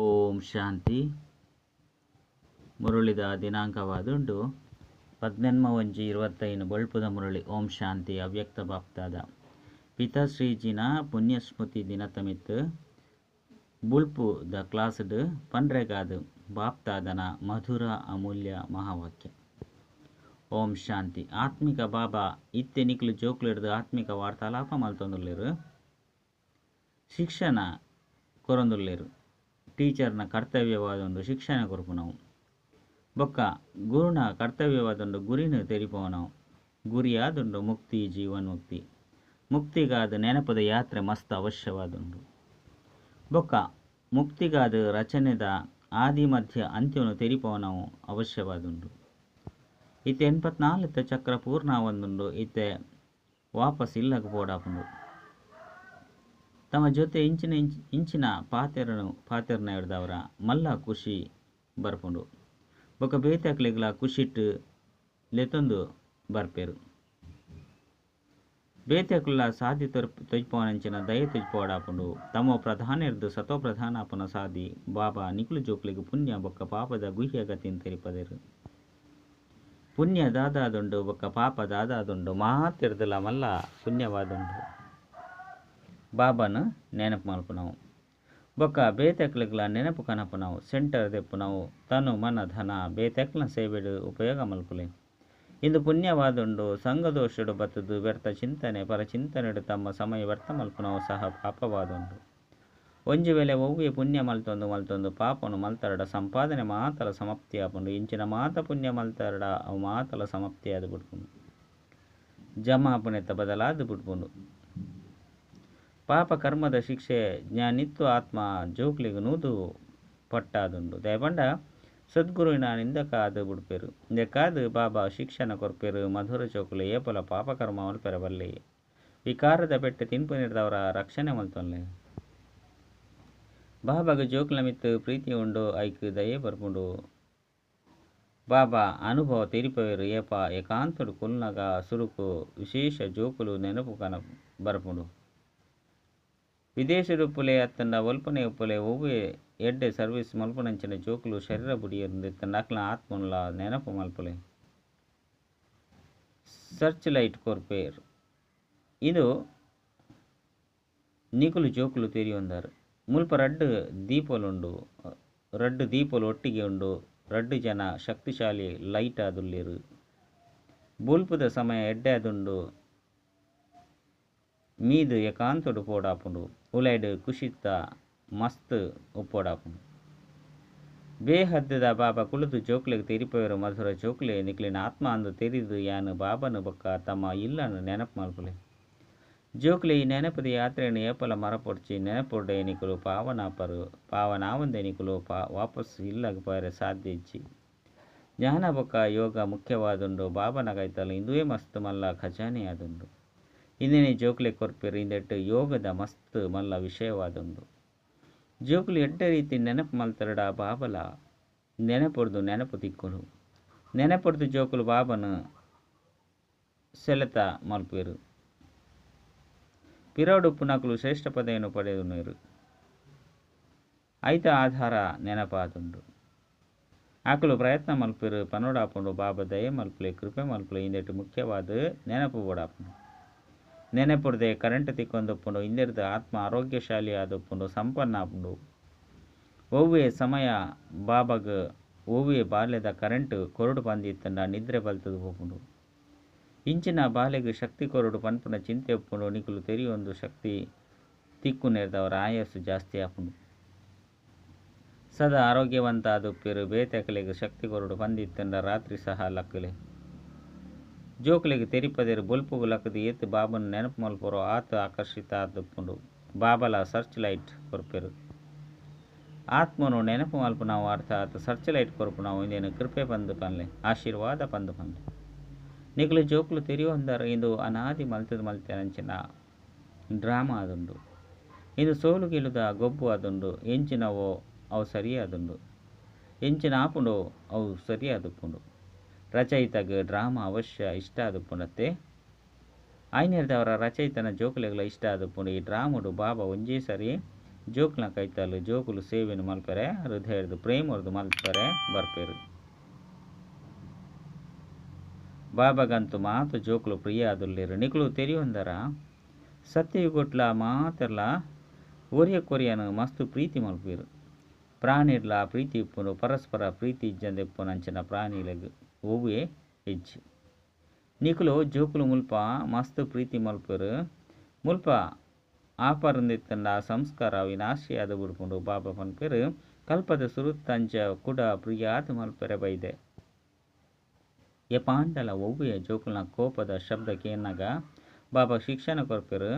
ಓಂ ಶಾಂತಿ. ಮುರುಳಿದ ದಿನಾಂಕವಾದುಂಡು ಪದ್ನೆನ್ಮ ಒಂಜಿ ಇರುವತ್ತೈನು ಬೊಳ್ಪುದ ಮುರುಳಿ ಓಂ ಶಾಂತಿ ಅವ್ಯಕ್ತ ಬಾಪ್ತಾದ ಪಿತಾಶ್ರೀಜಿನ ಪುಣ್ಯಸ್ಮೃತಿ ದಿನತಮಿತ್. ಬುಲ್ಪು ದ ಕ್ಲಾಸ್ಡ್ ಪನ್ರೆಗಾದ್ ಬಾಪ್ತಾದನ ಮಧುರ ಅಮೂಲ್ಯ ಮಹಾವಾಕ್ಯ. ಓಂ ಶಾಂತಿ. ಆತ್ಮಿಕ ಬಾಬಾ ಇತ್ತೆ ನಿಕ್ಲು ಜೋಕ್ಲು ಹಿಡ್ದು ಆತ್ಮಿಕ ವಾರ್ತಾಲಾಪ ಮಲ್ತೊಂದುಳ್ಳಿರು ಶಿಕ್ಷಣ ಕೊರೊಂದುಲ್ಲೆರು ಟೀಚರ್ನ ಕರ್ತವ್ಯವಾದೊಂದು ಶಿಕ್ಷಣ ಕೊರಪು ನಾವು. ಬೊಕ್ಕ ಗುರುನ ಕರ್ತವ್ಯವಾದೊಂದು ಗುರಿನ ತೆರಿಪವ ನಾವು. ಗುರಿಯಾದೊಂದು ಮುಕ್ತಿ ಜೀವನ್ಮುಕ್ತಿ ಮುಕ್ತಿಗಾದ ನೆನಪದ ಯಾತ್ರೆ ಮಸ್ತ್ ಅವಶ್ಯವಾದುಂಡು ಬೊಕ್ಕ ಮುಕ್ತಿಗಾದ ರಚನೆದ ಆದಿ, ಮಧ್ಯ, ಅಂತ್ಯವನ್ನು ತೆರಿಪವ ನಾವು ಅವಶ್ಯವಾದುಂಡು ಇತ್ತೆ ಎನ್ಪತ್ನಾಲ್ಕು ಚಕ್ರ ಪೂರ್ಣ ಒಂದುಂಡು ಇತ್ತೆ ವಾಪಸ್ ಇಲ್ಲಗ ಪೋಡಾಪುಂಡು ತಮ್ಮ ಜೊತೆ ಇಂಚಿನ ಇಂಚ್, ಇಂಚಿನ ಪಾತೆರನು, ಪಾತೆರ್ನ ಹಿಡ್ದವರ ಮಲ್ಲ ಖುಷಿ ಬರ್ಪುಂಡು ಬೊಕ ಬೇತಾಕ್ಲಿಗ್ಲ ಖುಷಿಟ್ಟು ಲೆತೊಂದು ಬರ್ಪೇರು. ಬೇತಕ್ಲ ಸಾಧಿ ತೊರ್ ತೊಜ್ಪವನಂಚಿನ ದಯ ತೊಜ್ಪಾಡಾಪುಂಡು ತಮ್ಮ ಪ್ರಧಾನ ಇರ್ದು ಸತೋ ಪ್ರಧಾನ ಅಪನ ಸಾದಿ ಬಾಬಾ ನಿಕ್ಲು ಜೋಕ್ಲಿಗೆ ಪುಣ್ಯ ಬೊಕ್ಕ ಪಾಪದ ಗುಹ್ಯ ಗತಿನ್ ತೆರಿಪದರು. ಪುಣ್ಯ ದಾದಾದುಂಡು ಬೊಕ್ಕ ಪಾಪ ದಾದಾದುಂಡು ಮಾತಿರ್ದಲ ಮಲ್ಲ ಪುಣ್ಯವಾದುಂಡು ಬಾಬಾನ ನೆನಪು ಮಲ್ಪು ನಾವು ಬೊಕ್ಕ ಬೇತೆಕ್ಲಿಗ್ಲ ನೆನಪು ಕನಪು ನಾವು ಸೆಂಟರ್ ದೆಪ್ಪು ನಾವು ತನು ಮನ ಧನ ಬೇತೆಕ್ಲ ಸೇವೆಡು ಉಪಯೋಗ ಮಲ್ಪುಲೆ ಇಂದು ಪುಣ್ಯವಾದುಂಡು ಸಂಘದೋಷಡು ಬತ್ತದು ವ್ಯರ್ಥ ಚಿಂತನೆ ಪರ ಚಿಂತನೆಡು ತಮ್ಮ ಸಮಯ ವ್ಯರ್ಥ ಮಲ್ಪು ನಾವು ಸಹ ಪಾಪವಾದುಂಡು ಒಂಜಿ ವೇಳೆ ಒವ್ವೆ ಪುಣ್ಯ ಮಲ್ತೊಂದು ಮಲ್ತೊಂದು ಪಾಪನು ಮಲ್ತರಡ ಸಂಪಾದನೆ ಮಾತಲ ಸಮಾಪ್ತಿ ಆಪುಂಡು ಇಂಚಿನ ಮಾತ ಪುಣ್ಯ ಮಲ್ತರಡ ಅವು ಮಾತಲ ಸಮಾಪ್ತಿ ಆದು ಬಿಡ್ಪುಂಡು ಜಮಾಪುನೆತ್ತ ಬದಲಾದು ಬಿಡ್ಪುಂಡು ಪಾಪ ಕರ್ಮದ ಶಿಕ್ಷೆ ಜ್ಞಾನಿತ್ವ ಆತ್ಮ ಜೋಕ್ಲಿಗೆ ನೂದು ಪಟ್ಟಾದುಂಡು ದಯಪಂಡ ಸದ್ಗುರುವಿನ ನಿಂದಕಾದು ಬಿಡ್ಪೇರು. ಕಾದು ಬಾಬಾ ಶಿಕ್ಷಣ ಕೊರ್ಪೇರು. ಮಧುರ ಚೋಕುಲು ಏಪಲ ಪಾಪಕರ್ಮ ಪೆರಬಲ್ಲಿ ವಿಕಾರದ ಬೆಟ್ಟ ತಿಂಪು ನೀಡಿದವರ ರಕ್ಷಣೆ ಮಲ್ತೊನ್ಲೆ. ಬಾಬಾಗ ಜೋಕ್ಲ ಮಿತ್ತು ಪ್ರೀತಿ ಉಂಡು ಐಕ್ ದಯೆ ಬರ್ಪುಂಡು. ಬಾಬಾ ಅನುಭವ ತೀರಿಪೇರು, ಏಪ ಏಕಾಂತಡು ಕುಲ್ನಗ ಸುರುಕು ವಿಶೇಷ ಜೋಕುಲು ನೆನಪು ಕನ ಬರ್ಪುಂಡು. ವಿದೇಶರು ಪೊಲೆ ಅತ್ತಂಡ ಒಲ್ಪನೆ ಉಪ್ಪುಲೆ ಒವ್ವೆ ಎಡ್ಡೆ ಸರ್ವಿಸ್ ಮಲ್ಪನಂಚಿನ ಜೋಕುಲು ಶರೀರ ಬುಡಿಯೊಂದು ನಕ್ಲ ಆತ್ಮನ್ಲ ನೆನಪು ಮಲ್ಪುಲೆ. ಸರ್ಚ್ ಲೈಟ್ ಕೊರ್ಪೇರ್ ಇದು ನಿಕುಲು ಜೋಕುಲು తేరి ಮುಲ್ಪ ముల్ప రడ్డు ಉಂಡು రడ్డు దీపలు ఒట్టిగి ಉಂಡು రడ్డు ಜನ ಶಕ್ತಿಶಾಲಿ ಲೈಟ್ ಆದುಲ್ಲಿರು ಬುಲ್ಪುದ ಸಮಯ ಎಡ್ಡೆ ಆದುಂಡು, ಮೀದು ಏಕಾಂತಡು ಪೋಡಾಪುಂಡು ಉಲೈಡ್ ಕುಶಿತ ಮಸ್ತ್ ಉಪ್ಪೋಡಾಪುಂಡು ಬೇಹದ್ದದ ಬಾಬಾ ಕುಳಿತು ಜೋಕ್ಲೆಗೆ ತೆರಿಪೋಯರು ಮಧುರ ಜೋಕ್ಲೆ ನಿಕ್ಲಿನ ಆತ್ಮ ಅಂದು ತೆರಿದು ಯಾನು ಬಾಬನು ಬೊಕ್ಕ ತಮ್ಮ ಇಲ್ಲನ್ನು ನೆನಪು ಮಲ್ಪುಲೆ ಜೋಕ್ಲೆ ಈ ನೆನಪದ ಯಾತ್ರೆಯನ್ನು ಏಪಲ ಮರಪೊಡ್ಚಿ ನೆನಪೊಡ್ಡೆ ಎನಿಕಲು ಪಾವನಾಪರು, ಪಾವನಾವಂದ ಎನಿಕಲು ಪಾ ವಾಪಸ್ ಇಲ್ಲಗ ಪರ ಸಾಧ್ಯ ಇಚ್ಚಿ. ಜ್ಞಾನ ಬೊಕ್ಕ ಯೋಗ ಮುಖ್ಯವಾದುಂಡು, ಬಾಬನ ಕೈತಲು ಇಂದುವೇ ಮಸ್ತ್ ಮಲ್ಲ ಖಜಾನೆ ಆದುಂಡು ಇಂದಿನ ಜೋಕ್ಲೆ ಕೊರ್ಪಿರಿ ಇಂದೆಟ್ಟು ಯೋಗದ ಮಸ್ತ್ ಮಲ್ಲ ವಿಷಯವಾದೊಂದು. ಜೋಕ್ಲಿ ಎಡ್ಡ ರೀತಿ ನೆನಪು ಮಲ್ತರಡ ಬಾಬಲ ನೆನಪೊಡ್ದು ನೆನಪು ತಿಕ್ಕುಲು ನೆನಪೊಡ್ದು ಜೋಕುಲು ಬಾಬನು ಸೆಲೆತ ಮಲ್ಪೇರು. ಪಿರೋಡು ಪುನಕಲು ಶ್ರೇಷ್ಠ ಪದವಿಯನ್ನು ಪಡೆದು ನೀರು ಐತ ಆಧಾರ ನೆನಪಾದುಂಡು ಆಕಲು ಪ್ರಯತ್ನ ಮಲ್ಪೇರು, ಪನೋಡಾಪುಂಡು ಬಾಬಾ ದಯೆ ಮಲ್ಪಲೆ, ಕೃಪೆ ಮಲ್ಪಲೆ ಇಂದೆಟ್ಟು ಮುಖ್ಯವಾದ ನೆನಪು ಓಡಾಪುಂಡು. ನೆನೆಪುಡ್ದೆ ಕರೆಂಟ್ ತಿಕ್ಕೊಂದೊಪ್ಪುಂಡು ಇಂದೆರ್ದ ಆತ್ಮ ಆರೋಗ್ಯಶಾಲಿ ಆದಪ್ಪುಂಡು ಸಂಪನ್ನ ಆಪುಂಡು ಒವ್ವೆ ಸಮಯ ಬಾಬಾಗ, ಒವ್ವೆ ಬಾಲ್ಯದ ಕರೆಂಟ್ ಕೊರಡು ಪಂದಿತ್ತಂಡ ನಿದ್ರೆ ಬಲ್ತದು ಹೋಗುಂಡು ಇಂಚಿನ ಬಾಲೆಗ್ ಶಕ್ತಿ ಕೊರಡು ಪನ್ಪುನ ಚಿಂತೆ ಒಪ್ಪುಂಡು ನಿಕುಲು ತೆರಿಯೊಂದು ಶಕ್ತಿ ತಿಕ್ಕು ನೆರೆದವರ ಆಯಸ್ಸು ಜಾಸ್ತಿ ಆಪುಂಡು ಸದಾ ಆರೋಗ್ಯವಂತ ಆದುಪ್ಪೇರು ಬೇತಕಲೆಗೆ ಶಕ್ತಿ ಕೊರಡು ಪಂದಿತ್ತಂಡ ರಾತ್ರಿ ಸಹ ಲಕ್ಕಲೆ. ಜೋಕ್ಲೆಗ್ ತೆರಿಪದೇರು ಬೊಲ್ಪುಗು ಲಕ್ಕದು ಏತ್ ಬಾಬನ್ ನೆನಪು ಮಲ್ಪೊರೋ ಆತ ಆಕರ್ಷಿತ ಆದುಪ್ಪುಂಡು ಬಾಬಲ ಸರ್ಚ್ ಲೈಟ್ ಕೊರ್ಪೆರು. ಆತ್ಮನು ನೆನಪು ಮಲ್ಪು ನಾವು ಆತ ಸರ್ಚ್ ಲೈಟ್ ಕೊರ್ಪು ನಾವು ಇಂದೇನು ಕೃಪೆ ಪಂದು ಪನ್ಲೆ ಆಶೀರ್ವಾದ ಪಂದು ಪನ್ಲೆ ನಿಗಲು ಜೋಕುಲು ತೆರಿಯೊಂದರ ಇಂದು ಅನಾದಿ ಮಲ್ತದ ಮಲ್ತೆ ಅಂಚಿನ ಡ್ರಾಮಾ ಆದುಂಡು ಇಂದು ಸೋಲು ಗೆಲುದ ಗೊಬ್ಬು ಆದುಂಡು ಎಂಚಿನವೋ ಅವು ಸರಿಯಾದುಂಡು. ಎಂಚಿನ ಆಪುಂಡು ಅವು ಸರಿಯಾದುಪ್ಪುಂಡು. ರಚಯಿತಗ ಡ್ರಾಮಾ ಅವಶ್ಯ ಇಷ್ಟ ಆದುಪ್ಪುಂಡತ್ತೆ ಆಯ್ನೆರ್ದವರ ರಚಯಿತನ ಜೋಕುಲೆಗಳ ಇಷ್ಟ ಆದುಪ್ಪುಂಡು ಈ ಡ್ರಾಮುಡು ಬಾಬಾ ಒಂಜೇ ಸರಿ ಜೋಕ್ಲ ಕೈತಲು ಜೋಕುಲು ಸೇವೆಯನ್ನು ಮಲ್ಪರೆ ಹೃದಯದ ಪ್ರೇಮರ್ದು ಮಲ್ಪರೆ, ಬರ್ಪೇರು. ಬಾಬಾಗಂತೂ ಮಾತು ಜೋಕುಲು ಪ್ರಿಯ ಆದುಲ್ಲಿರು. ನಿಕ್ಲು ತೆರಿಯೊಂದರ ಸತ್ಯಯುಗೊಟ್ಲ ಮಾತೆರ್ಲ ಒರಿಯ ಕೊರಿಯನು ಮಸ್ತು ಪ್ರೀತಿ ಮಲ್ಪಿರು. ಪ್ರಾಣಿರ್ಲ ಪ್ರೀತಿ ಇಪ್ಪುನು ಪರಸ್ಪರ ಪ್ರೀತಿ ಇಜ್ಜಂದ ಇಪ್ಪುನಂಚಿನ ಪ್ರಾಣಿಲೆಗ್. ಒವ್ವೇ ಹೆಜ್ಜೆ ನಿಕುಲು ಜೋಕುಲು ಮುಲ್ಪ ಮಸ್ತ್ ಪ್ರೀತಿ ಮಲ್ಪರು. ಮುಲ್ಪ ಆಪರಂದಿತ್ತಂಡ ಸಂಸ್ಕಾರ ವಿನಾಶಿಯಾದ ಬಿಡ್ಕೊಂಡು ಬಾಬಾ ಪನ್ಪೇರು ಕಲ್ಪದ ಸುರುತ್ತಂಚ ಕುಡ ಪ್ರಿಯಾತ ಮಲ್ಪೆರೆ ಬೈದೆ ಯಪಾಂಡಲ ಪಾಂಡಲ ಒವ್ವೆಯ ಜೋಕುಲ್ನ ಕೋಪದ ಶಬ್ದ ಕೇನಾಗ ಬಾಬಾ ಶಿಕ್ಷಣ ಕೊರ್ಪೆರು.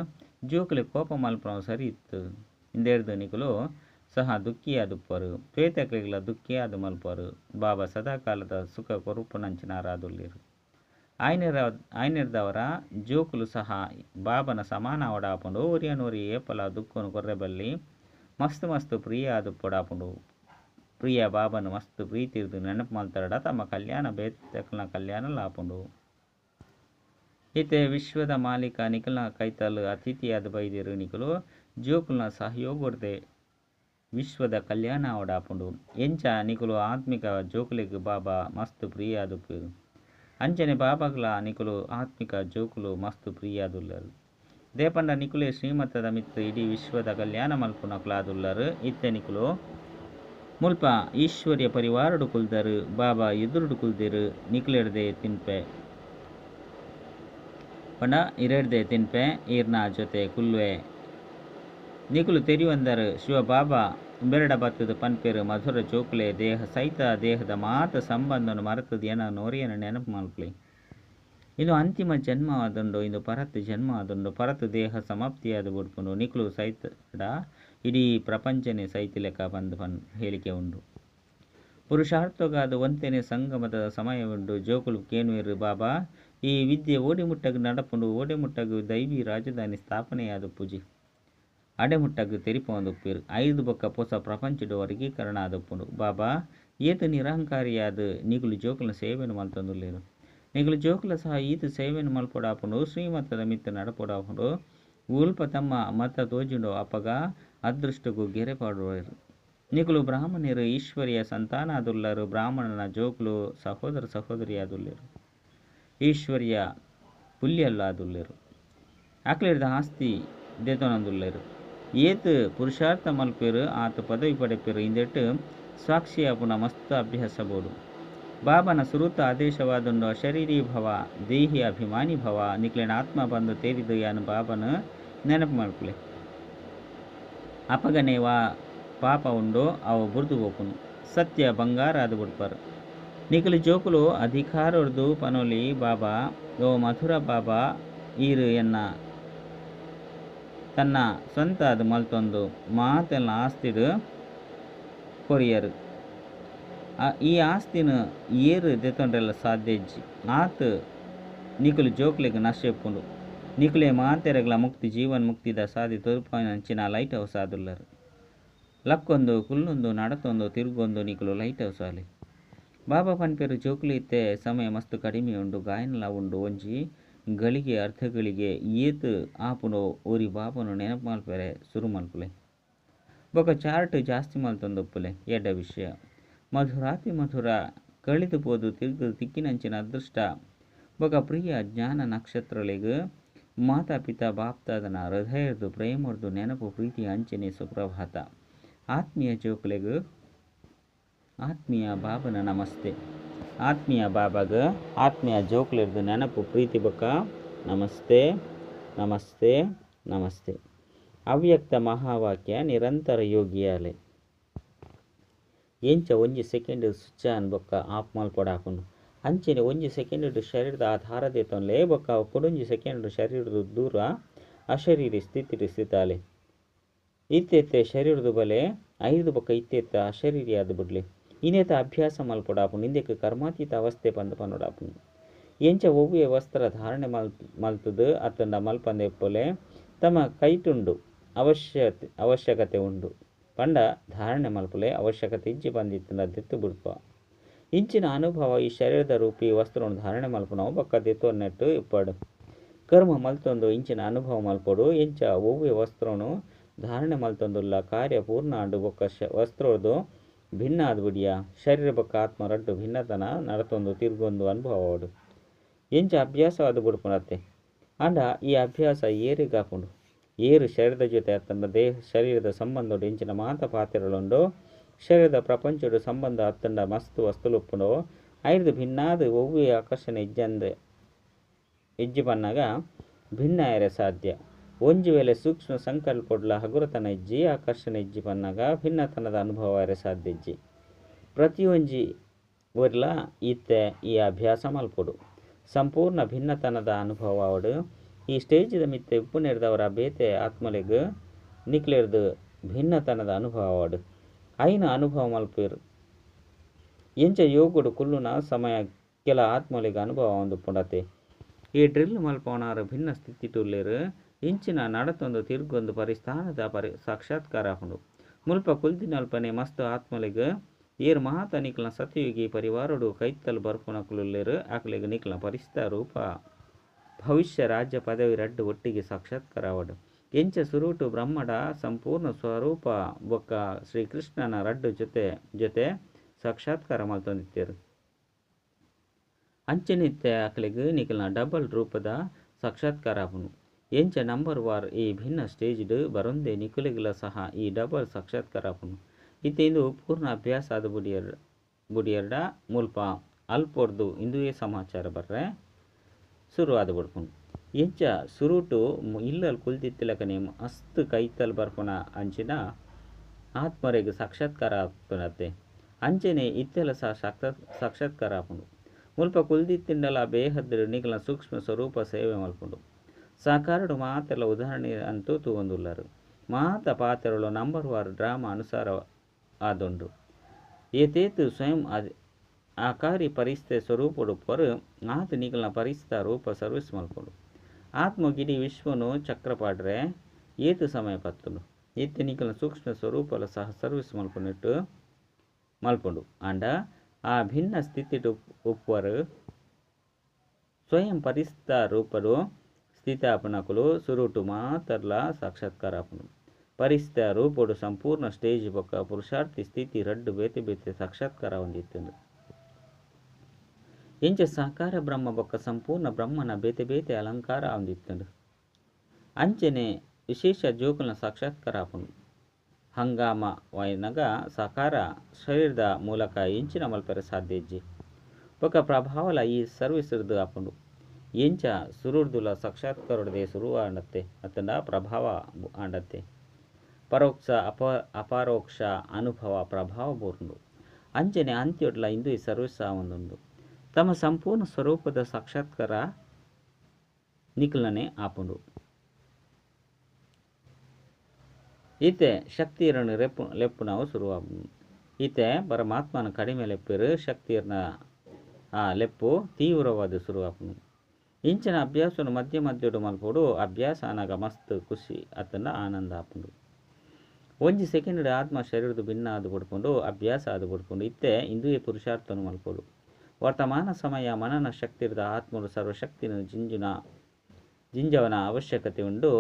ಜೋಕುಲೆ ಕೋಪ ಮಲ್ಪನ ಸರಿ ಇತ್ತು. ಇಂದೇರ್ದು ನಿಕುಲು ಸಹ ದುಃಖಿಯಾದುಪ್ಪರು ಪ್ರೇತಕ್ಲೆಗ್ಲ ದುಃಖಿಯಾದ ಮಲ್ಪರು, ಬಾಬಾ ಸದಾಕಾಲದ ಸುಖ ಕೊರುಪುನಂಚಿನಾರಾದುಲ್ಲಿರು ಆಯ್ನಿರ, ಆಯ್ನಿರ್ದವರ ಜೋಕುಲು ಸಹ ಬಾಬನ ಸಮಾನ ಒಡಾಪುಂಡು, ಒರಿಯನೂರಿ ಏಪಲ ದುಃಖನು ಕೊರ್ರೆಬಲ್ಲಿ ಮಸ್ತ್ ಮಸ್ತ್ ಪ್ರಿಯ ಆದುಪ್ಪಡಾಪುಂಡು ಪ್ರಿಯ ಬಾಬನು ಮಸ್ತ್ ಪ್ರೀತಿರ್ದು ನೆನಪು ಮಲ್ತರಡ, ತಮ್ಮ ಕಲ್ಯಾಣ ಬೇತಕ್ನ ಕಲ್ಯಾಣ ಲಾಪುಂಡು. ಇತೆ ವಿಶ್ವದ ಮಾಲೀಕ ನಿಖಲ್ನ ಕೈತಲ್ ಅತಿಥಿಯಾದ ಬೈದಿರು ನಿಖಲು, ಜೋಕುಲ್ನ ಸಹಯೋಗರ್ದೆ ವಿಶ್ವದ ಕಲ್ಯಾಣ ಒಡಾಪುಂಡು ಎಂಚ ನಿಕುಲು ಆತ್ಮಿಕ ಜೋಕುಲೆಗ್ ಬಾಬಾ ಮಸ್ತ್ ಪ್ರಿಯ ಆದುಪ್ಪು ಅಂಚನೆ ಬಾಬಾಗ್ಲ ನಿಕುಲು ಆತ್ಮಿಕ ಜೋಕುಲು ಮಸ್ತ್ ಪ್ರಿಯಾದುಲ್ಲರು. ದೇಪಂಡ ನಿಕುಲೆ ಶ್ರೀಮತದ ಮಿತ್ರ ಇಡೀ ವಿಶ್ವದ ಕಲ್ಯಾಣ ಮಲ್ಪುನ ಕ್ಲಾದುಲ್ಲರು ಇತ್ತೆ ನಿಕುಲು, ಮುಲ್ಪ ಈಶ್ವರ್ಯ ಪರಿವಾರಡು ಕುಲ್ದರು, ಬಾಬಾ ಎದುರುಡು ಕುಲ್ದಿರು, ನಿಕುಲೆಡ್ದೆ ತಿನ್ಪೆ. ಪಂಡ ಇರೆಡ್ದೆ ತಿನ್ಪೆ ಈರ್ನ ಜೊತೆ ಕುಲ್ವೆ. ನಿಕುಲು ತೆರಿವಂದರು ಶಿವ ಬಾಬಾ ಬೆರಡ ಬತ್ತದ ಪನ್ಪೇರು ಮಧುರ ಜೋಕುಲೆ ದೇಹ, ಸಹಿತ ದೇಹದ ಮಾತ ಸಂಬಂಧವನ್ನು ಮರೆತದು ಏನ ನೋರಿಯನ ನೆನಪು ಮಾಡ್ಕೊಳ್ಳಿ. ಇದು ಅಂತಿಮ ಜನ್ಮ ಆದುಂಡು ಇದು ಪರತ್ ಜನ್ಮ ಆದುಂಡು ಪರತ್ ದೇಹ ಸಮಾಪ್ತಿಯಾದ ಬಿಡ್ಕೊಂಡು ನಿಖಲು ಸಹಿತ ಇಡೀ ಪ್ರಪಂಚನೇ ಸಹಿತ ಲೆಕ್ಕ ಬಂದು ಪನ್ ಹೇಳಿಕೆ ಉಂಡು ಪುರುಷಾರ್ಥಗಾದ ಒಂತೆನೆ ಸಂಗಮದ ಸಮಯ ಉಂಡು ಜೋಕುಲು ಕೇನುವೆರು ಬಾಬಾ, ಈ ವಿದ್ಯೆ ಓಡಿಮುಟ್ಟಗು ನಡಪುಂಡು, ಓಡಿಮುಟ್ಟಗು ದೈವಿ ರಾಜಧಾನಿ ಸ್ಥಾಪನೆಯಾದ ಪೂಜೆ. ಅಡೆಮುಟ್ಟಗು ತೆರಿಪೊಂದುಪ್ಪುರು ಐದು ಬೊಕ್ಕ ಪೊಸ ಪ್ರಪಂಚದ ವರ್ಗೀಕರಣ ಆದಪ್ಪುಂಡು ಬಾಬಾ ಈತ ನಿರಹಂಕಾರಿಯಾದ ನಿಗುಲು ಜೋಕುಲ ಸೇವೆನು ಮಲ್ತೊಂದುಲ್ಲೆರು ನಿಗುಲು ಜೋಕುಲ ಸಹ ಈತ ಸೇವೆನು ಮಲ್ಪೊಡಾಪುಂಡು ಶ್ರೀಮತದ ಮಿತ್ತ ನಡಪೊಡಾಪುಂಡು ಉಲ್ಪ ತಮ್ಮ ಮತ ತೋಜುಂಡು ಅಪ್ಪಗ ಅದೃಷ್ಟಗೂ ಗೆರೆ ಪಾಡುವರು ನಿಗುಲು ಬ್ರಾಹ್ಮಣರು ಈಶ್ವರಿಯ ಸಂತಾನ ಆದುಲ್ಲರು ಬ್ರಾಹ್ಮಣನ ಜೋಕುಲು ಸಹೋದರ ಸಹೋದರಿಯಾದುಲ್ಲೆರು. ಈಶ್ವರ್ಯ ಪುಲ್ಯಲ್ಲಾದುಲ್ಲೆರು. ಅಕ್ಲಿಡ್ದ ಆಸ್ತಿ ದೇತೊನಂದುಲ್ಲೆರು. ಏತ್ ಪುರುಷಾರ್ಥ ಮಲ್ಪೇರು, ಆತ ಪದವಿ ಪಡೆಪೇರು ಇಂದೆಟ್ಟು ಸಾಕ್ಷಿ ಅಪುನ ಮಸ್ತ್ ಅಭ್ಯಾಸ ಬೋಡು ಬಾಬನ ಸುರುತ ಆದೇಶವಾದುಂಡು ಶರೀರಿ ಭವ, ದೇಹಿ ಅಭಿಮಾನಿ ಭವ, ನಿಕ್ಲೆನ ಆತ್ಮ ಬಂದು ತೇರಿದು ಯಾನು ಬಾಬನ ನೆನಪು ಮಾಡ್ಕೊಳ್ಳಿ ಅಪಗನೆ ವಾ ಪಾಪ ಉಂಡು, ಅವು ಬುರ್ದು ಹೋಪುನು ಸತ್ಯ ಬಂಗಾರ ಅದು ಬಿಡ್ಪಾರು. ನಿಖಲು ಜೋಕುಲು ಅಧಿಕಾರದ್ದು ಪನೋಲಿ, ಬಾಬಾ, ಓ ಮಧುರ ಬಾಬಾ, ಈರು ಎನ್ನ ತನ್ನ ಸ್ವಂತ ಅದು ಮಲ್ತೊಂದು ಮಾತೆಲ್ಲ ಆಸ್ತಿಡು ಕೊರಿಯರು. ಈ ಆಸ್ತಿನ ಏರು ದೆತೊಂಡ್ರೆಲ್ಲ ಸಾಧ್ಯ ಇಜ್ಜಿ. ಆತ ನಿಕುಲು ಜೋಕ್ಲೆಗ್ ನಶೆಪ್ಪುಂಡು ನಿಕುಲೆ ಮಾತೆರೆಗ್ಲ ಮುಕ್ತಿ, ಜೀವನ್ ಮುಕ್ತಿದ ಸಾದಿ ತೋರ್ಪಂಚಿನ ಲೈಟ್ ಹೌಸ್ ಆದುಲ್ಲರು. ಲಕ್ಕೊಂದು, ಕುಲ್ಲೊಂದು, ನಡತೊಂದು, ತಿರುಗೊಂದು ನಿಕುಲು ಲೈಟ್ ಹೌಸ್ ಆಲಿ. ಬಾಬಾ ಪನ್ಪೇರು ಜೋಕ್ಲಿ ಇತ್ತೆ, ಸಮಯ ಮಸ್ತ್ ಕಡಿಮೆ ಉಂಡು, ಗಾಯನಲ ಉಂಡು, ಒಂಜಿ ಗಳಿಗೆ ಅರ್ಥಗಳಿಗೆ ಏತ್ ಆಪುನು ಓರಿ ಬಾಪನು ನೆನಪು ಮಲ್ಪೆರೆ ಶುರು ಮಲ್ಪುಲೆ ಬೊಕ ಚಾರ್ಟ್ ಜಾಸ್ತಿ ಮಲ್ತೊಂದೊಪ್ಪುಲೆ ಎಡ್ಡ ವಿಷಯ. ಮಧುರಾತಿ ಮಧುರ ಕಳಿತು ಪೋದು ತಿರ್ಗು ತಿಕ್ಕಿನಂಚಿನ ಅದೃಷ್ಟ. ಬೊಕ ಪ್ರಿಯ ಜ್ಞಾನ ನಕ್ಷತ್ರಗಳಿಗೆ ಮಾತಾ ಪಿತಾ ಬಾಪ್ತಾದನ ಹೃದಯದ್ದು ಪ್ರೇಮರ್ದು ನೆನಪು ಪ್ರೀತಿ ಅಂಚನೆ ಸುಪ್ರಭಾತ. ಆತ್ಮೀಯ ಜೋಕುಲೆಗ್ ಆತ್ಮೀಯ ಬಾಬನ ನಮಸ್ತೆ. ಆತ್ಮೀಯ ಬಾಬಾಗ, ಆತ್ಮೀಯ ಜೋಕ್ಲಿರ್ದು ನೆನಪು ಪ್ರೀತಿ ಬಕ ನಮಸ್ತೆ ನಮಸ್ತೆ ನಮಸ್ತೆ. ಅವ್ಯಕ್ತ ಮಹಾವಾಕ್ಯ ನಿರಂತರ ಯೋಗಿಯಾಲೆ. ಎಂಚ ಒಂಜಿ ಸೆಕೆಂಡ್ ಸ್ವಿಚ್ ಆನ್ ಬೊಕ್ಕ ಆಫ್ ಮಲ್ಪೊಡ ಹಾಕೊಂಡು ಅಂಚಿನ ಒಂಜಿ ಸೆಕೆಂಡ್ ಶರೀರದ ಆಧಾರದ ಲೇ ಬೊಕ್ಕ ಕೊಡೊಂಜಿ ಸೆಕೆಂಡ್ ಶರೀರದ ದೂರ ಅಶರೀರಿ ಸ್ಥಿತಿ ಸ್ಥಿತಾಲೆ. ಇತ್ತೆತ್ತೆ ಶರೀರದ ಬಲೆ ಐದು ಬೊಕ್ಕ ಇತ್ತೆತ್ತ ಅಶರೀರಿ ಆದ ಬಿಡ್ಲಿ. ಇನ್ನೇತ ಅಭ್ಯಾಸ ಮಲ್ಪೊಡಾಪುಂಡು ಇಂದೆಕ್ ಕರ್ಮಾತೀತ ಅವಸ್ಥೆ ಪಂದ್ ಪನ್ನೊಡಾಪುಂಡು ಎಂಚ ಒವ್ವೆ ವಸ್ತ್ರ ಧಾರಣೆ ಮಲ್, ಮಲ್ತದು, ಅತ್ತಂಡ ಮಲ್ಪಂದೆ ಪೊಲೆ ತಮ್ಮ ಕೈಟುಂಡು ಅವಶ್ಯ ಅವಶ್ಯಕತೆ ಉಂಡು. ಪಂಡ ಧಾರಣೆ ಮಲ್ಪುಲೆ, ಅವಶ್ಯಕತೆ ಇಜ್ಜಿ ಬಂದಿತ್ತಂಡ ದೆತ್ತು ಬಿಡ್ಪ. ಇಂಚಿನ ಅನುಭವ ಈ ಶರೀರದ ರೂಪಿ ವಸ್ತ್ರವನ್ನು ಧಾರಣೆ ಮಲ್ಪನವು ಬೊಕ್ಕ ದೆತ್ತೋ ನೆಟ್ಟು ಇಪ್ಪಡು. ಕರ್ಮ ಮಲ್ತೊಂದು ಇಂಚಿನ ಅನುಭವ ಮಲ್ಪಡು, ಎಂಚ ಒವ್ವೆ ವಸ್ತ್ರನು ಧಾರಣೆ ಮಲ್ತೊಂದುಲ್ಲ ಕಾರ್ಯ ಪೂರ್ಣ ಆಂಡು ಬೊಕ್ಕ ವಸ್ತ್ರೋದು ಭಿನ್ನ ಅದು ಬಿಡಿಯ ಶರೀರ ಬಕ್ಕ ಆತ್ಮ ರಡ್ಡು ಭಿನ್ನತನ ನಡತೊಂದು ತಿರ್ಗೊಂದು ಅನುಭವ ಎಂಚ ಅಭ್ಯಾಸ ಅದು ಬಿಡ್ಕೊಂಡತ್ತೆ ಅಂಡ ಈ ಅಭ್ಯಾಸ ಏರಿಗಾಪುಂಡು ಏರು ಶರೀರದ ಜೊತೆ ಅತ್ತಂಡ ದೇಹ, ಶರೀರದ ಸಂಬಂಧ ಎಂಚಿನ ಮಾತ ಪಾತ್ರಗಳುಂಡು. ಶರೀರದ ಪ್ರಪಂಚದ ಸಂಬಂಧ ಅತ್ತಂಡ ಮಸ್ತ್ ವಸ್ತುಲುಪ್ಪುಂಡು. ಐದು ಭಿನ್ನಾದ ಒವ್ವೆ ಆಕರ್ಷಣೆ ಇಜ್ಜಂದೆ ಇಜ್ಜಿ ಬನ್ನಾಗ ಭಿನ್ನ ಎರೆ ಸಾಧ್ಯ. ಒಂಜಿ ವೇಳೆ ಸೂಕ್ಷ್ಮ ಸಂಕಲ್ಪಡ್ಲ ಹಗುರತನ ಇಜ್ಜಿ, ಆಕರ್ಷಣೆ ಇಜ್ಜಿ ಬನ್ನಾಗ ಭಿನ್ನತನದ ಅನುಭವ ಅರೆ ಸಾಧ್ಯ ಇಜ್ಜಿ. ಪ್ರತಿಯೊಂಜಿ ಒರ್ಲ ಇತ್ತೆ ಈ ಅಭ್ಯಾಸ ಮಲ್ಪೊಡು. ಸಂಪೂರ್ಣ ಭಿನ್ನತನದ ಅನುಭವ ಅವಡು ಈ ಸ್ಟೇಜಿದ ಮಿತ್ತೆ ಉಪ್ಪು ನೆರೆದವರ ಬೇತೆ ಆತ್ಮಲೆಗ್ ನಿಕ್ಲೆರ್ದು ಭಿನ್ನತನದ ಅನುಭವ ಅವಡು ಐನ ಅನುಭವ ಮಲ್ಪಿರು ಎಂಚ ಯೋಗುಡು ಕುಲ್ಲುನ ಸಮಯ ಕೆಲ ಆತ್ಮಲೆಗ್ ಅನುಭವ ಒಂದು ಪುಂಡತೆ ಈ ಡ್ರಿಲ್ ಮಲ್ಪವನಾರ ಭಿನ್ನ ಸ್ಥಿತಿ ಟುಲ್ಲೇರು ಇಂಚಿನ ನಡತೊಂದು ತಿರ್ಗೊಂದು ಪರಿಸ್ಥಾನದ ಪರಿ, ಸಾಕ್ಷಾತ್ಕಾರ ಉಂಡು ಮುಲ್ಪ ಕುಲ್ದಿನಲ್ಪನೆ ಮಸ್ತ್ ಆತ್ಮಲಿಗ, ಏರ್ ಮಹಾತ ನಿಕ್ಲ ಪರಿವಾರಡು ಕೈತ್ತಲ್ ಬರ್ಪುನ ಕುಲುಲ್ಲೇರು, ಆಕಲಿಗ ನಿಕ್ಲ ಪರಿಸ್ಥ ರೂಪ. ಭವಿಷ್ಯ ರಾಜ್ಯ ಪದವಿ ರಡ್ಡು ಒಟ್ಟಿಗೆ ಸಾಕ್ಷಾತ್ಕಾರವಡು ಎಂಚ ಸುರುಟು ಬ್ರಹ್ಮಡ ಸಂಪೂರ್ಣ ಸ್ವರೂಪ ಬೊಕ್ಕ ಶ್ರೀಕೃಷ್ಣನ ರಡ್ಡು ಜೊತೆ ಜೊತೆ ಸಾಕ್ಷಾತ್ಕಾರ ಮಲ್ತೊಂದಿತ್ತೇರು. ಅಂಚನಿತ್ತೆ ಆಕಲಿಗ ನಿಕ್ಲನ ಡಬಲ್ ರೂಪದ ಸಾಕ್ಷಾತ್ಕಾರ ಎಂಚ ನಂಬರ್ ವಾರ್ ಈ ಭಿನ್ನ ಸ್ಟೇಜ್ಡ್ ಬರೊಂದೆ ನಿಕುಲೆಗ್ಲ ಸಹ ಈ ಡಬಲ್ ಸಾಕ್ಷಾತ್ಕಾರ ಆಪುನು ಇತ್ತೆಂದು ಪೂರ್ಣ ಅಭ್ಯಾಸ ಆದ ಬುಡಿಯರ್, ಬುಡಿಯರ್ಡ ಮುಲ್ಪ ಅಲ್ಪೊರ್ದು ಇಂದುವೇ ಸಮಾಚಾರ ಬರ್ರೆ. ಶುರು ಆದ ಬಡ್ಪುನು ಎಂಚ ಸುರುಟು ಇಲ್ಲಲ್ ಕುಲ್ದಿತ್ತಿಲಕನೆ ಅಸ್ತು ಕೈತಲ್ ಬರ್ಪುನ ಅಂಚಿನ ಆತ್ಮರೆಗೆ ಸಾಕ್ಷಾತ್ಕಾರ ಆಪುನತ್ತೆ ಅಂಚನೆ ಇತ್ತೆಲ ಸಹ ಸಾಕ್ಷಾತ್ಕಾರ ಆಪುಂಡು ಮುಲ್ಪ ಕುಲ್ದಿತ್ತಿಂಡಲ ಬೇಹದ್ರ ನಿಗಲ ಸೂಕ್ಷ್ಮ ಸ್ವರೂಪ ಸೇವೆ ಮಲ್ಪುಂಡು. ಸಾಕಾರಡು ಮಾತೆಲ್ಲ ಉದಾಹರಣೆ ಅಂತೂ ತೂವೊಂದುಲ್ಲರು ಮಾತ ಪಾತ್ರಗಳು ನಂಬರ್ ವಾರ್ ಡ್ರಾಮಾ ಅನುಸಾರ ಆದುಂಡು ಏತೇತು ಸ್ವಯಂ ಅದ್ ಆಕಾರಿ ಪರಿಸ್ಥಿತಿ ಸ್ವರೂಪಡು ಪೊರು ಆತ ನಿಕಲ್ನ ಪರಿಸ್ಥಿತ ರೂಪ ಸರ್ವಿಸ್ ಮಲ್ಪುಂಡು ಆತ್ಮ ಗಿಡಿ ವಿಶ್ವನು ಚಕ್ರಪಾಡ್ರೆ ಏತು ಸಮಯ ಪತ್ತುಂಡು ಏತು ನಿಕಲ್ನ ಸೂಕ್ಷ್ಮ ಸ್ವರೂಪಲ ಸಹ ಸರ್ವಿಸ್ ಮಲ್ಪುನಿಟ್ಟು ಮಲ್ಪುಂಡು ಅಂಡ ಆ ಭಿನ್ನ ಸ್ಥಿತಿ ಉಪ್ಪರು ಸ್ವಯಂ ಪರಿಸ್ಥಿತ ರೂಪಡು ಸ್ಥಿತಾಪನకులు ಸುರುಟು ಮಾತರ್ಲ ಸಾಕ್ಷಾತ್ಕಾರ ಆಪುಂಡು ಪರಿಸ್ಥಿತ ರೂಪಡು ಸಂಪೂರ್ಣ ಸ್ಟೇಜ್ ಬೊಕ್ಕ ಪುರುಷಾರ್ಥಿ ಸ್ಥಿತಿ ರಡ್ಡು ಬೇತೆ ಬೇತೆ ಸಾಕ್ಷಾತ್ಕಾರ ಹೊಂದಿತ್ತುಂಡು ಎಂಚ ಸಾಕಾರ ಬ್ರಹ್ಮ ಬೊಕ್ಕ ಸಂಪೂರ್ಣ ಬ್ರಹ್ಮನ ಬೇತೆ ಬೇತೆ ಅಲಂಕಾರ ಹೊಂದಿತ್ತುಂಡು ಅಂಚನೆ ವಿಶೇಷ ಜೋಕುಲ್ನ ಸಾಕ್ಷಾತ್ಕಾರ ಆಪುಂಡು ಹಂಗಾಮ ವೈನಗ ಸಾಕಾರ ಶರೀರದ ಮೂಲಕ ಎಂಚಿನ ಮಲ್ಪೆರ ಸಾಧ್ಯ ಇಜ್ಜಿ ಬೊಕ್ಕ ಪ್ರಭಾವಲ ಈ ಸರ್ವಿಸ್ ಇರ್ದು ಆಪುಂಡು ಎಂಚ ಸುರುರ್ದುಲ ಸಾಕ್ಷಾತ್ಕಾರೊಡದೆ ಸುರುವ ಆಂಡತ್ತೆ, ಅತ್ತಂಡ ಪ್ರಭಾವ ಆಂಡತ್ತೆ. ಪರೋಕ್ಷ ಅಪ ಅಪರೋಕ್ಷ ಅನುಭವ ಪ್ರಭಾವ ಬೋರ್ಂಡು. ಅಂಚನೆ ಅಂತ್ಯೊಡ್ಲ ಇಂದು ಈ ಸರ್ವಿಸ್ ಆವೊಂದುಂಡು ತಮ್ಮ ಸಂಪೂರ್ಣ ಸ್ವರೂಪದ ಸಾಕ್ಷಾತ್ಕಾರ ನಿಖಲನೆ ಆಪುಂಡು. ಈತೆ ಶಕ್ತಿಯರನ್ನು ರೆಪ್ಪು ಲೆಪ್ಪು ನಾವು ಶುರುವಾಗ ಈತೆ ಪರಮಾತ್ಮನ ಕಡಿಮೆ ಲೆಪ್ಪಿರು ಶಕ್ತಿಯರ್ನ, ಆ, ಲೆಪ್ಪು ತೀವ್ರವಾದ ಶುರುವಾಪುನು ಇಂಚಿನ ಅಭ್ಯಾಸವನ್ನು ಮಧ್ಯ మధ్యడు ಮಲ್ಪೋಡು. ಅಭ್ಯಾಸ ಅನಗ ಮಸ್ತ್ ಖುಷಿ. ಅತನ ಆನಂದ ಆಪುಂಡು ಒಂಜಿ ಸೆಕೆಂಡ್ ಆತ್ಮ ಶರೀರದ ಭಿನ್ನ ಆದು ಬಿಡ್ಕೊಂಡು ಅಭ್ಯಾಸ ಆದು ಬಿಡ್ಕೊಂಡು ಇತ್ತೆ ಇಂದುವೆ ಪುರುಷಾರ್ಥನು ಮಲ್ಪೋಡು. ವರ್ತಮಾನ ಸಮಯ ಮನನ ಶಕ್ತಿರದ ಆತ್ಮರು ಸರ್ವಶಕ್ತಿನ ಜಿಂಜುನ, ಜಿಂಜವನ ಅವಶ್ಯಕತೆ ಉಂಡು.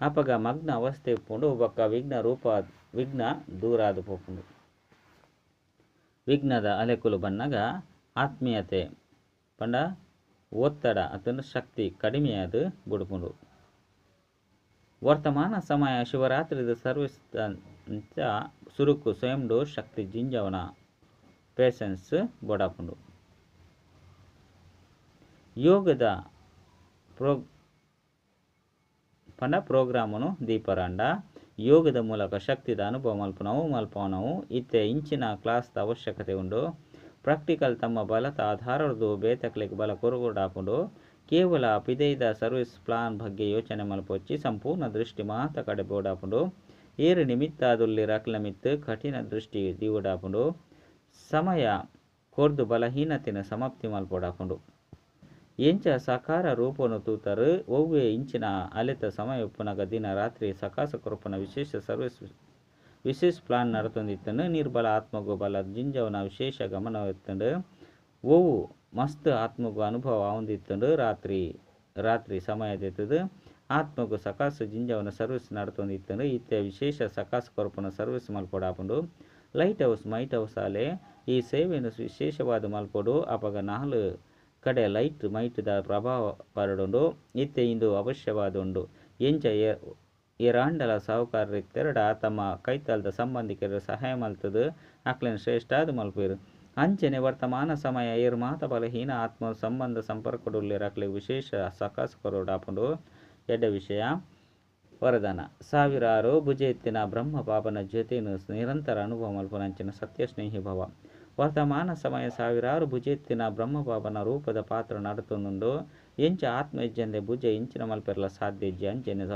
ಅಪಗ ಮಗ್ನ ಅವಸ್ಥೆ ಇಪ್ಪುಂಡು ಬೊಕ್ಕ ವಿಘ್ನ ರೂಪ, ವಿಘ್ನ ದೂರ ಆದು ಪೋಪುಂಡು. ವಿಘ್ನದ ಅಲೆಕುಲು ಬನ್ನಗ ಆತ್ಮೀಯತೆ ಪಂಡ ಒತ್ತಡ ಅದನ್ನು ಶಕ್ತಿ ಕಡಿಮೆಯಾದ ಬುಡುಪುಂಡು ವರ್ತಮಾನ ಸಮಯ ಶಿವರಾತ್ರಿದ ಸರ್ವಿಸ್ ಅಂಚ ಸುರುಕು ಸ್ವಯಂಡು ಶಕ್ತಿ ಜಿಂಜವನ ಪೇಷನ್ಸ್ ಬೊಡಾಪುಂಡು ಯೋಗದ ಪ್ರೋ ಪಂಡ ಪ್ರೋಗ್ರಾಮನು ದೀಪರಾಂಡ. ಯೋಗದ ಮೂಲಕ ಶಕ್ತಿದ ಅನುಭವ ಮಲ್ಪನವು ಮಲ್ಪನವು ಇತ್ತೆ ಇಂಚಿನ ಕ್ಲಾಸ್ದ ಅವಶ್ಯಕತೆ ಉಂಡು. ಪ್ರಾಕ್ಟಿಕಲ್ ತಮ್ಮ ಬಲತ ಆಧಾರದ್ದು ಬೇತಕ್ಲೆಗ್ ಬಲ ಕೊರಗುಡಾಪುಂಡು ಕೇವಲ ಪಿದೈದ ಸರ್ವಿಸ್ ಪ್ಲಾನ್ ಬಗ್ಗೆ ಯೋಚನೆ ಮಲ್ಪೊಚ್ಚಿ ಸಂಪೂರ್ಣ ದೃಷ್ಟಿ ಮಾತ ಕಡೆ ಬೋಡಾಪುಂಡು ಏರು ನಿಮಿತ್ತ ರಕ್ಲ ಮಿತ್ತು ಕಠಿಣ ದೃಷ್ಟಿ ದಿವುಡಾಪುಂಡು ಸಮಯ ಕೊರ್ದು ಬಲಹೀನತೆನ ಸಮಾಪ್ತಿ ಮಲ್ಪೊಡಾಪುಂಡು ಎಂಚ ಸಕಾರ ರೂಪನು ತೂತರು ಒವ್ವೆ ಇಂಚಿನ ಅಲೆತ ಸಮಯ ಉಪ್ಪುನಗ ದಿನ ರಾತ್ರಿ ಸಕಾಸ ಕೊರಪನ ವಿಶೇಷ ಸರ್ವಿಸ್ ವಿಶೇಷ ಪ್ಲಾನ್ ನಡತೊಂದಿತ್ತಂಡು ನಿರ್ಬಲ ಆತ್ಮಗು ಬಲ ಜಿಂಜವನ ವಿಶೇಷ ಗಮನವಿತ್ತಂಡು ಓವು ಮಸ್ತ್ ಆತ್ಮಗು ಅನುಭವ ಹೊಂದಿತ್ತಂಡು ರಾತ್ರಿ ರಾತ್ರಿ ಸಮಯದೆತ್ತದು ಆತ್ಮಗು ಸಕಾಸು ಜಿಂಜವನ ಸರ್ವಿಸ್ ನಡತೊಂದಿತ್ತಂದ್ರೆ ಇತ್ತೆ ವಿಶೇಷ ಸಕಾಸ ಕೊರಪನ ಸರ್ವಿಸ್ ಮಲ್ಪೊಡಾಪುಂಡು ಲೈಟ್ ಹೌಸ್ ಮೈಟ್ ಹೌಸ್ ಆಲೆ ಈ ಸೇವೆಯನ್ನು ವಿಶೇಷವಾದ ಮಲ್ಪೊಡು, ಅಪಗ ನಾಲ್ ಕಡೆ ಲೈಟ್ ಮೈಟ್ದ ಪ್ರಭಾವ ಪರಡುಂಡು, ಇತ್ತೆ ಇಂದು ಅವಶ್ಯವಾದುಂಡು. ಎಂಚ ಎರಾಂಡಲ ಸಾಹುಕಾರರಿತ್ತೆರಡ ತಮ್ಮ ಕೈತಲ್ದ ಸಂಬಂಧಿಕರ ಸಹಾಯ ಮಲ್ತದು ಅಕ್ಲೆನ್ ಅದು ಮಲ್ಪೇರು ಅಂಚನೆ ವರ್ತಮಾನ ಸಮಯ ಏರ್ ಮಾತ ಬಲಹೀನ ಆತ್ಮ ಸಂಬಂಧ ಸಂಪರ್ಕಡುಲ್ಲಿರಕ್ಲೆ ವಿಶೇಷ ಸಕಾಸ ಕೊರೋಡಾಪುಂಡು ಎಡ್ಡ ವಿಷಯ, ವರದಾನ. ಸಾವಿರಾರು ಭುಜ ಎತ್ತಿನ ಬ್ರಹ್ಮ ಪಾಪನ ಜೊತೆಯನ್ನು ನಿರಂತರ ಅನುಭವ ಮಲ್ಪನಂಚಿನ ಸತ್ಯ ಸ್ನೇಹಿ ಭವ. ವರ್ತಮಾನ ಸಮಯ ಸಾವಿರಾರು ಭುಜೆತ್ತಿನ ಬ್ರಹ್ಮ ಪಾಪನ ರೂಪದ ಪಾತ್ರ ನಡತೊಂದುಂಡು ಎಂಚ ಆತ್ಮ ಹೆಜ್ಜೆಂದೇ ಭುಜ ಇಂಚಿನ ಮಲ್ಪೆರಲ ಸಾಧ್ಯ ಹೆಜ್ಜೆ ಅಂಚನೆ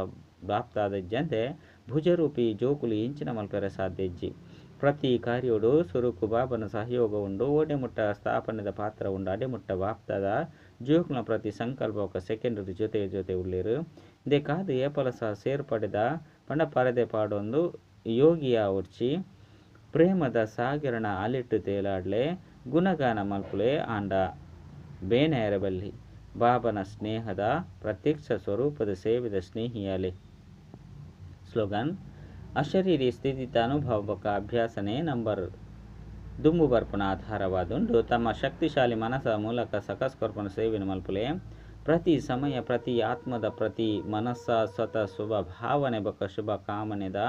ಪ್ರಾಪ್ತಾದ ಹೆಜ್ಜಂತೆ ಭುಜರೂಪಿ ಜೋಕುಲಿ ಇಂಚಿನ ಮಲ್ಪೆರ ಸಾಧ್ಯಜ್ಜಿ. ಪ್ರತಿ ಕಾರ್ಯೋಡು ಸುರುಕು ಬಾಬನ ಸಹಯೋಗ ಉಂಡು, ಓಡೆಮುಟ್ಟ ಸ್ಥಾಪನೆದ ಪಾತ್ರ ಉಂಡು. ಅಡೆಮುಟ್ಟ ಬಾಪ್ತದ ಜೋಕ್ನ ಪ್ರತಿ ಸಂಕಲ್ಪ ಸೆಕೆಂಡ್ ಜೊತೆ ಜೊತೆ ಉಳ್ಳೇರು. ಇದೇ ಕಾದು ಏಪಲ ಸಹ ಸೇರ್ಪಡೆದ ಪಂಡ ಪರದೆ ಪಾಡೊಂದು ಯೋಗಿಯ ಉರ್ಚಿ. ಪ್ರೇಮದ ಸಾಗಿರಣ ಅಲಿಟ್ಟು ತೇಲಾಡ್ಲೆ, ಗುಣಗಾನ ಮಲ್ಪುಲೆ ಆಂಡ ಬೇನೆಯರಬಲ್ಲಿ ಬಾಬನ ಸ್ನೇಹದ ಪ್ರತ್ಯಕ್ಷ ಸ್ವರೂಪದ ಸೇವಿದ ಸ್ನೇಹಿಯಾಲೆ. ಸ್ಲೋಗನ್, ಅಶರೀರಿ ಸ್ಥಿತಿತ ಅನುಭವಕ ಅಭ್ಯಾಸನೆ ನಂಬರ್ ದುಂಬು ಬರ್ಪನ ಆಧಾರವಾದುಂಡು ತಮ್ಮ ಶಕ್ತಿಶಾಲಿ ಮನಸ್ಸ ಮೂಲಕ ಸಕಸ್ಕೊರ್ಪನ ಸೇವಿನ ಮಲ್ಪುಲೆ. ಪ್ರತಿ ಸಮಯ, ಪ್ರತಿ ಆತ್ಮದ, ಪ್ರತಿ ಮನಸ್ಸ, ಸ್ವತಃ ಶುಭ ಭಾವನೆ, ಬೊಕ್ಕ ಶುಭ ಕಾಮನೆದ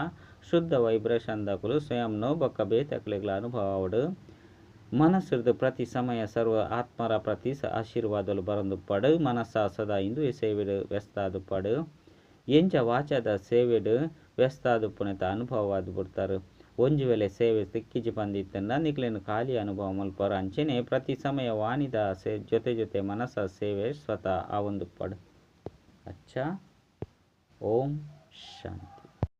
ಶುದ್ಧ ವೈಬ್ರೇಷನ್ ದಕುಲು ಸ್ವಯಂ ನೋಬಕ್ಕ ಬೇತಕ್ಲೆಗಳ ಅನುಭವಡು ಮನಸ್ಸಿರ್ದು ಪ್ರತಿ ಸಮಯ ಸರ್ವ ಆತ್ಮರ ಪ್ರತಿ ಆಶೀರ್ವಾದಲು ಬರಂದು ಪಡು. ಮನಸ್ಸ ಸದಾ ಇಂದು ಸೇವೆ ವ್ಯಸ್ತಾದು ಪಡು. ಎಂಚ ವಾಚದ ಸೇವೆಡ್ ವ್ಯಸ್ತಾದು ಅನುಭವ ಅನುಭವವಾದು ಬಿಡ್ತಾರೆ. ಒಂಜು ವೇಳೆ ಸೇವೆ ಸಿಕ್ಕಿಜಿ ಬಂದಿತ್ತಂದ ನಿಕ್ಲೇನು ಖಾಲಿ ಅನುಭವ ಮಲ್ಪರ. ಅಂಚೆನೆ ಪ್ರತಿ ಸಮಯ ವಾಣಿದ ಸೇ, ಜೊತೆ ಜೊತೆ ಮನಸ್ಸ ಸೇವೆ ಸ್ವತಃ ಆ ಒಂದು ಪಡ. ಅಚ್ಚ. ಓಂ ಶಾಂತಿ